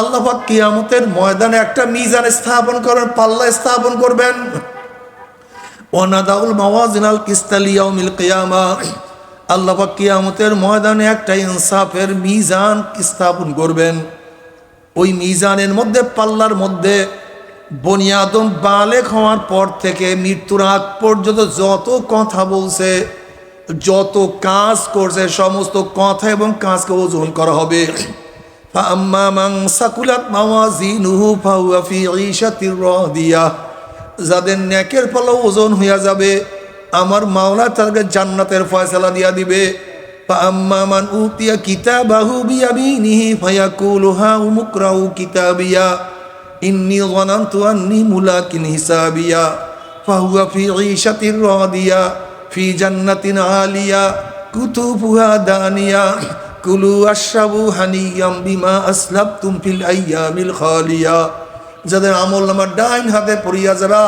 আল্লাহ পাক কিয়ামতের ময়দানে একটা মিজান স্থাপন করেন পাল্লা স্থাপন করবেন। ওনাদাউল মাওয়াজিনাল কিস্তালিয়াউমিল কিয়ামা। আল্লাহ পাক কিয়ামতের ময়দানে একটা ইনসাফের মিজান স্থাপন করবেন। ওই মিজানের মধ্যে, পাল্লার মধ্যে বনিয়াদম বালেক হওয়ার পর থেকে মৃত্যুর আগ পর্যন্ত যত কথা বলছে, যত কাজ করছে, সমস্ত কথা এবং কাজকে ওজন করা হবে। فأما من ثقلت موازينه فهو في عيشة راضية যাদের নেকের পালা ওজন হইয়া যাবে আমার মাওলা তাদেরকে জান্নাতের ফয়সালা দিয়া দিবে فأما من أوتي كتابه بيمينه فيقول ها اقرأوا كتابيا إني ظننت أني ملاك حسابيا فهو في عيشة راضية في جنة عالية كتبها دانية কুলু আশাবু হানিয়াম বিমা আসলাব তুমফিল আইয়ামিল খালিয়া। যাদের আমল নামার ডাইন হাতে পড়িয়া যারা,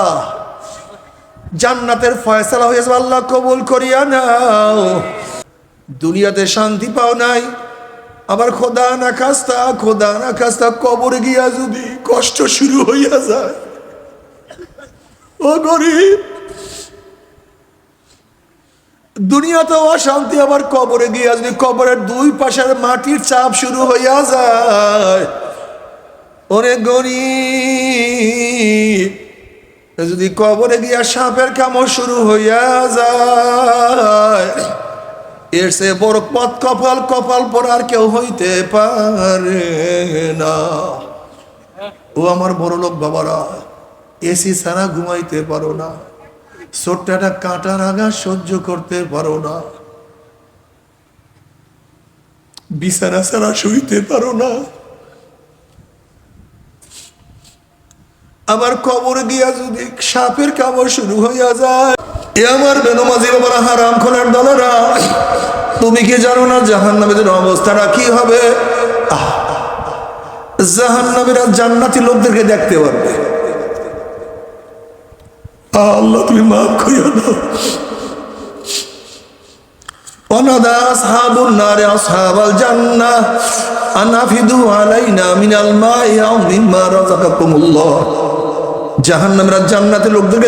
জান্নাতের ফয়সালা হয়ে যাবে, আল্লাহ কবুল করিয়া নাও। দুনিয়াতে শান্তি পাও নাই, আবার খোদা না খাস্তা, খোদা না খাস্তা, কবর গিয়া যদি কষ্ট শুরু হইয়া যায়, ও গরিব দুনিয়াতে অশান্তি আবার কবরে গিয়া যদি কবরের দুই পাশের মাটির চাপ শুরু হইয়া যায়। ওরে গরিব যদি কবরে গিয়া সাপের কামড় শুরু হইয়া যায়, এর সে বড় পথ কপাল কপাল পর আর কেউ হইতে পারে না। ও আমার বড় লোক বাবারা, এসি ছাড়া ঘুমাইতে পারো না। ছোট্ট কাঁটার আঘাত সহ্য করতে পারো না। বিছানা ছাড়া শুইতে পারো না। আবার কবর গিয়া যদি সাপের কামড় শুরু হইয়া যায়, এ আমার বেনমাজি বাবারা হারাম খোলার দলেরা, তুমি কি জানো না জাহান নামেদের অবস্থাটা কি হবে? জাহান নামেরা জান্নাতি লোকদেরকে দেখতে পারবে। আল্লাহ, তুমি মাফ করিও না।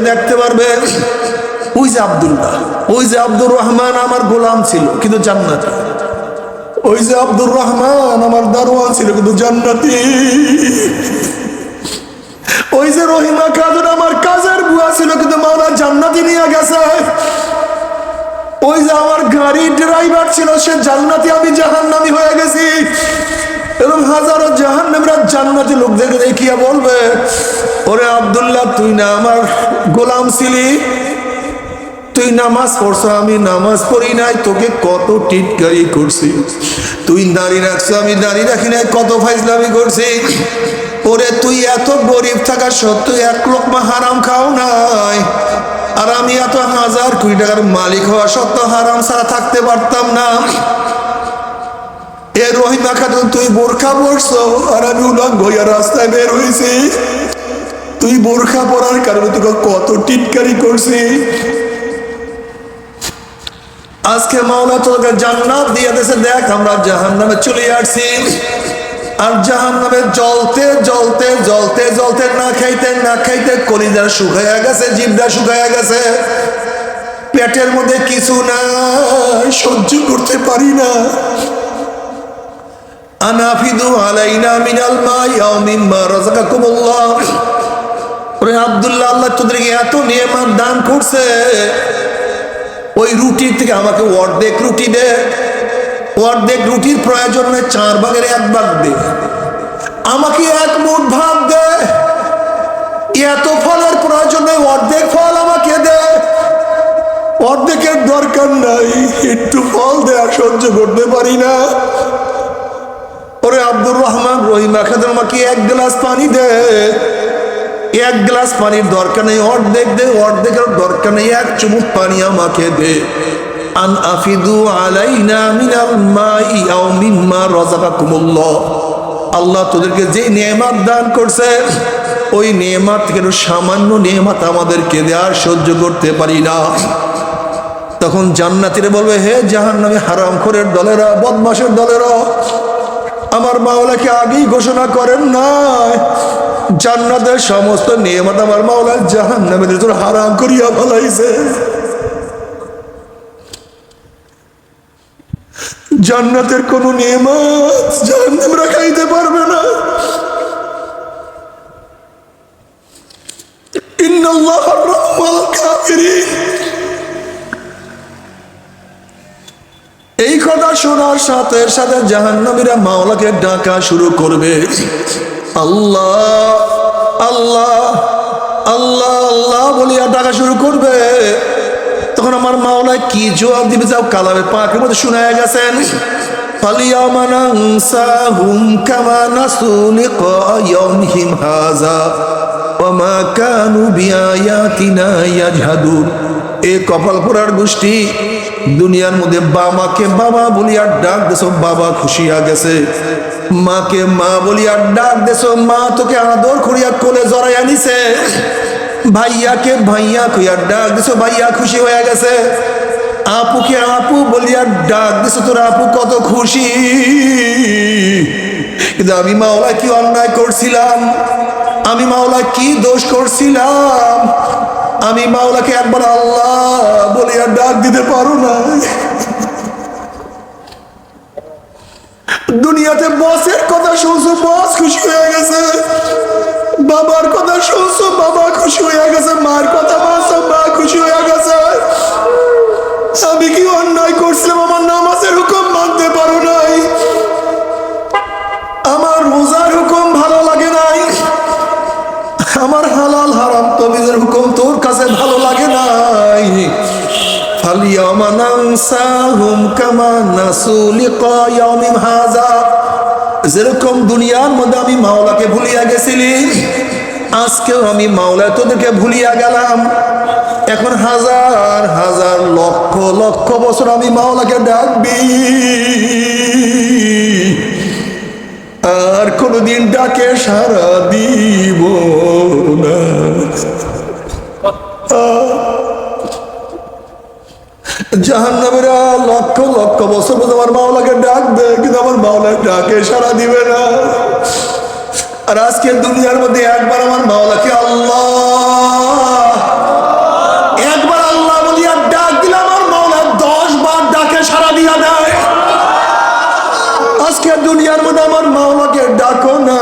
দেখতে ওই যে আব্দুল্লাহ যে আব্দুর রহমান আমার গোলাম ছিল, কিন্তু জান্নাত। ওই যে আব্দুর রহমান আমার দারোয়ান ছিল, কিন্তু জান্নাতি। ওই যে রহিমা কাজ আমার ছিল কিন্তু মাওলা জান্নাতি নিয়ে গেছে। ওই যে আমার গাড়ির ড্রাইভার ছিল, সে জান্নাতি, আমি জাহান্নামি হয়ে গেছি। এরকম হাজারো জাহান্নামরা জান্নাতি লোকদেরকে দেখিয়া বলবে, ওরে আবদুল্লাহ, তুই না আমার গোলাম ছিলি? তুই নামাজ পড়ছো, আমি নামাজ পড়ি নাই, তোকে কত টিটকারি করছি। তুই দাঁড়িয়ে রাখছো, আমি দাঁড়িয়ে রাখি নাই, কত ফাইজলামি করছি। ওরে তুই এত গরিব থাকা সত্ত্বেও এক লোকমা হারাম খাও নাই। আর আমি এত হাজার কোটি টাকার মালিক হওয়া সত্ত্বেও হারাম ছাড়া থাকতে পারতাম না। এ রহিমা খাতুন, তুই বোরখা পড়ছো আর আমি উলঙ্গ হইয়া রাস্তায় বের হয়েছি। তুই বোরখা পরার কারণে তোকে কত টিটকারি করছি। আজকে মাওলা তোকে জান্নাত দিয়ে দেশে দেখ, আমরা জাহান নামে চলে আসছি। আর জাহান নামে জলতে জলতে জলতে জলতে না খাইতে না খাইতে কলিজা শুকাইয়া গেছে জিভটা শুকাইয়া গেছে। পেটের মধ্যে কিছু না সহ্য করতে পারি না। আনাফিদু আলাইনা মিনাল মাই আও মিম্মা রাযাকাকুমুল্লাহ। ওরে আব্দুল্লাহ, আল্লাহ তোদেরকে এত নিয়ামত দান করছে। ওই রুটির থেকে আমাকে অর্ধেক রুটি দে। অর্ধেক রুটির প্রয়োজন নেই চার ভাগের এক ভাগ দে। আমাকে এক মুঠ ভাত দে। এত ফলের প্রয়োজন নেই, অর্ধেক ফল আমাকে দে। অর্ধেকের দরকার নাই, একটু ফল দেয়া সহ্য করতে পারি না। ওরে আব্দুর রহমান রহিমা খাদের আমাকে এক গ্লাস পানি দে। এক গ্লাস পানির দরকার নেই, অর্ধেক দে, অর্ধেকের দরকার নেই, এক চুমুক পানি আমাকে দে। আন আফিদু আলাইনা মিনাল মাই আও মিম্মা আল্লাহ তোদেরকে যে নেয়ামত দান করছে, ওই নেয়ামত থেকে সামান্য নেয়ামত আমাদেরকে দেওয়ার সহ্য করতে পারি না। তখন জান্নাতিরে বলবে, হে জাহান্নামে হারাম খোরের দলেরা বদমাসের দলেরা, আমার মাওলাকে আগেই ঘোষণা করেন নাই জান্নাতের সমস্ত নিয়মত আমার মাওলা জাহান নামের তোর হারাম করিয়া ফলাইছে। জান্নাতের কোন নিয়মত খাইতে পারবে না। এই কথা শোনার সাথে সাথে জাহান্নামীরা মাওলাকে ডাকা শুরু করবে। আল্লাহ আল্লাহ আল্লাহ আল্লাহ বলিয়া ডাকা শুরু করবে। তখন আমার মাওলায় কি জবাব দিবে যাও কালামে পাকের মধ্যে শোনা গেছেন فاليوم ننساهم كما نسوا لقاء يومهم هذا وما كانوا بآياتنا يجحدون এ কপাল পোড়ার গোষ্ঠী দুনিয়ার মধ্যে বাবাকে বাবা বলিয়া ডাক দেছো বাবা খুশিয়া গেছে মাকে মা বলিয়া ডাক দেছো মা তোকে আদর করিয়া কোলে জড়াইয়া নিছে ভাইয়াকে ভাইয়া কইয়া ডাক দিছো, ভাইয়া খুশি হয়ে গেছে। আপুকে আপু বলিয়া ডাক দিছো, তোর আপু কত খুশি। কিন্তু আমি মাওলা কি অন্যায় করছিলাম? আমি মাওলা কি দোষ করছিলাম? আমি মাওলাকে একবার আল্লাহ বলিয়া ডাক দিতে পারো না দুনিয়াতে বসের কথা শুনছো, বস খুশি হয়ে গেছে। বাবার কথা শুনছো? বাবা খুশি হয়ে গেছে, মার কথা মানছো, মা খুশি হয়ে গেছে। আমি কি অন্যায় করছিলাম? আমার নামাজের হুকুম মানতে পারো নাই। আমার রোজার হুকুম ভালো লাগে নাই। আমার হালাল হারাম তমিজের হুকুম তোর কাছে ভালো লাগে নাই। ফালিয়া মানাংসা হুম কামান নাসু লিকা ইয়াউমিন যেরকম দুনিয়ার মধ্যে আমি মাওলাকে ভুলিয়া গেছিলি, আজকেও আমি মাওলা তোদেরকে ভুলিয়া গেলাম। এখন হাজার হাজার লক্ষ লক্ষ বছর আমি মাওলাকে ডাকবি। আর কোনদিন ডাকে সারা দিব না। জাহান্নামীরা লক্ষ লক্ষ বছর আমার মাওলাকে ডাকবে, কিন্তু ডাকে সারা দিবে না। আর আজকে দুনিয়ার মধ্যে একবার আমার মাওলাকে আল্লাহ একবার আল্লাহ বলিয়া ডাক দিলে আমার মাওলা ডাকে দিয়া দেয়। দুনিয়ার মধ্যে আমার মাওলাকে ডাকো না।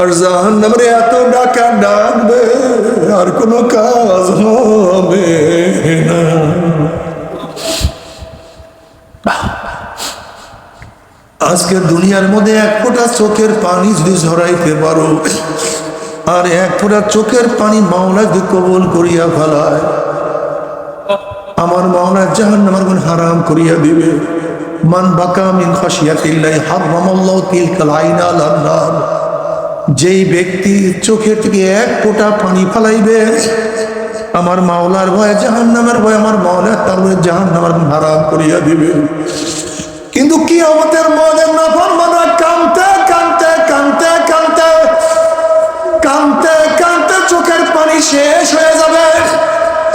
আর জাহান নামরে এত ডাকা ডাকবে আর কোনো কাজ হবে না। আজকে দুনিয়ার মধ্যে এক ফোঁটা চোখের পানি যদি ঝরাইতে পারো, আর এক ফোঁটা চোখের পানি মাওলা যদি কবল করিয়া ফেলায়। আমার মাওলা জাহান নামার গুণ হারাম করিয়া দিবে। মান বাকা মিন খাসিয়াতিল্লাহি হারামাল্লাহু তিলকাল আইনা আলান নার। যেই ব্যক্তি চোখের থেকে এক ফোঁটা পানি ফালাইবে, আমার মাওলার ভয় জাহান নামের ভয় আমার মাওলা তার জাহান নামের হারাম করিয়া দিবে। কিন্তু কি আমাদের মনের শেষ হয়ে যাবে।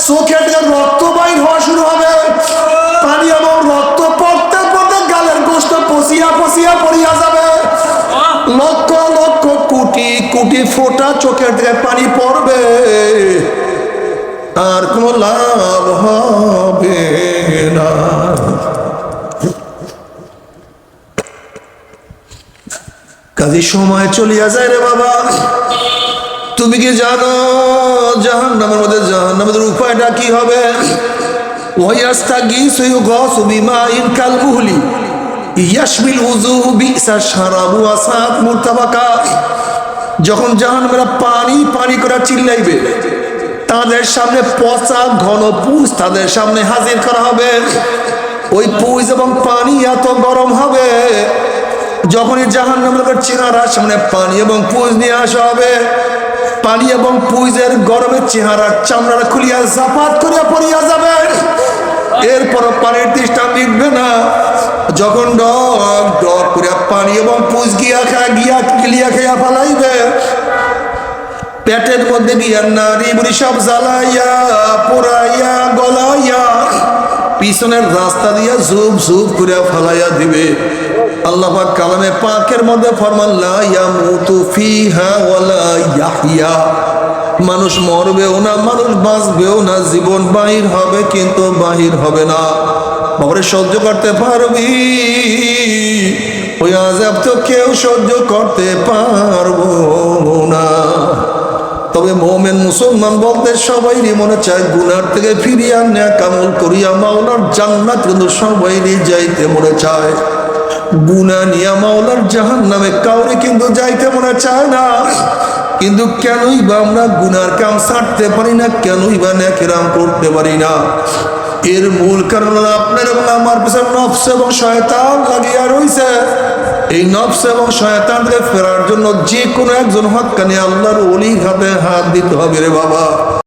চোখে রক্ত বাইর হওয়া শুরু হবে। পানি এবং রক্ত পড়তে পড়তে গালের গোষ্ঠ পচিয়া পচিয়া পড়িয়া যাবে। লক্ষ লক্ষ কোটি কোটি ফোটা চোখের থেকে পানি পড়বে। আর কোনো লাভ হবে না। কাজী সময় চলিয়া যায় রে বাবা। তুমি কি জানো? জাহান নামের মধ্যে জাহান উপায়টা কি হবে? ওয়াস্তা গিস গস বিমা ইন কালবুহলি ইয়াসমিল উজু বিসা শারাবু আসাদ মুরতাবাকা। যখন জাহান্নামেরা পানি পানি করে চিল্লাইবে, তাদের সামনে পচা ঘন পুষ তাদের সামনে হাজির করা হবে। ওই পুষ এবং পানি এত গরম হবে, যখনই জাহান নামের চেহারার সামনে পানি এবং পুজ নিয়ে আসা হবে পানি এবং পুজের গরমের চেহারার চামড়া খুলিয়া জাপাত করিয়া পড়িয়া যাবে। এরপর পানির তৃষ্ণা মিটবে না। যখন ডক ডক করিয়া পানি এবং পুজ গিয়া খা, গিয়া গিলিয়া খাইয়া ফালাইবে। পেটের মধ্যে গিয়া নারী বুড়ি সব জ্বালাইয়া পোড়াইয়া গলাইয়া, পিছনের রাস্তা দিয়া ঝুপ ঝুপ করিয়া ফালাইয়া দিবে। আল্লাহ কালামে পাকের মধ্যে ফরমান, লা ইয়ামুতু ফিহা ওয়ালা ইয়াহইয়া। মানুষ মরবেও না, মানুষ বাঁচবেও না, জীবন বাহির হবে কিন্তু বাহির হবে না। বাবারে, সহ্য করতে পারবি? ওই আজাব তো কেউ সহ্য করতে পারব না। তবে মোমেন মুসলমান বলতে সবাইরই মনে চায়, গুনার থেকে ফিরিয়া নেয়া কামল করিয়া মাওলার জান্নাত কিন্তু সবাইরই যাইতে মনে চায়। গুনা নিয়া মাওলার জাহান নামে কাউরে কিন্তু যাইতে মনে চায় না। কিন্তু কেনই বা আমরা গুনার কাম ছাড়তে পারি না, কেনই বা ন্যাকেরাম করতে পারি না। এর মূল কারণ আপনার এবং আমার পিছনে নফস এবং শয়তান লাগিয়া রইছে। এই নফস এবং শয়তানকে ফেরার জন্য যে কোনো একজন হকানি আল্লাহর অলির হাতে হাত দিতে হবে রে বাবা।